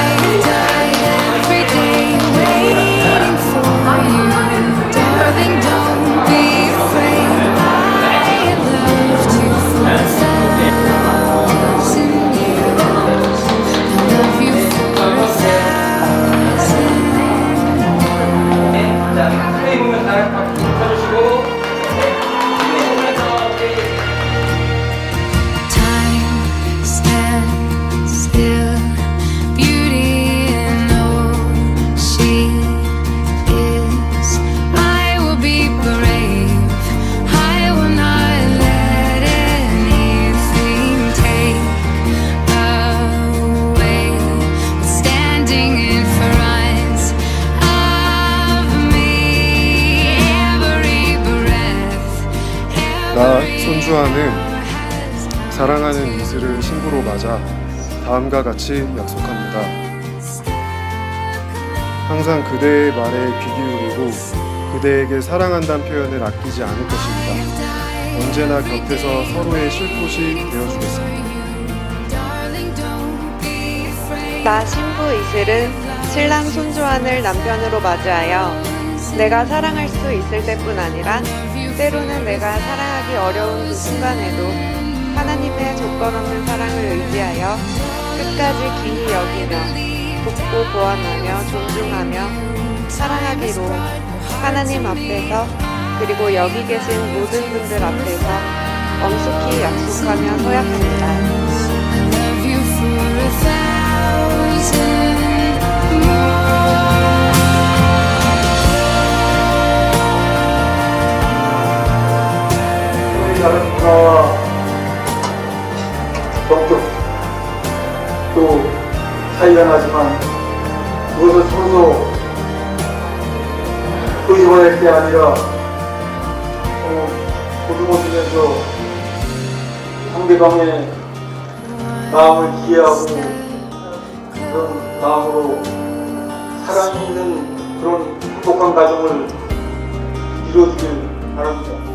die, die every day waiting for you. 손주아는 사랑하는 이슬을 신부로 맞아 다음과 같이 약속합니다. 항상 그대의 말에 귀 기울이고 그대에게 사랑한다는 표현을 아끼지 않을 것입니다. 언제나 곁에서 서로의 쉴곳이 되어주겠습니다. 나 신부 이슬은 신랑 손주환을 남편으로 맞이하여 내가 사랑할 수 있을 때뿐 아니라 때로는 내가 사랑하기 어려운 그 순간에도 하나님의 조건 없는 사랑을 의지하여 끝까지 귀히 여기며 돕고 보완하며 존중하며 사랑하기로 하나님 앞에서 그리고 여기 계신 모든 분들 앞에서 엄숙히 약속하며 서약합니다. 성격 또 차이가 나지만 그것을 서로 의존할 게 아니라 어, 보듬어주면서 상대방의 마음을 이해하고 그런 마음으로 사랑이 있는 그런 행복한 가정을 이루어주길 바랍니다.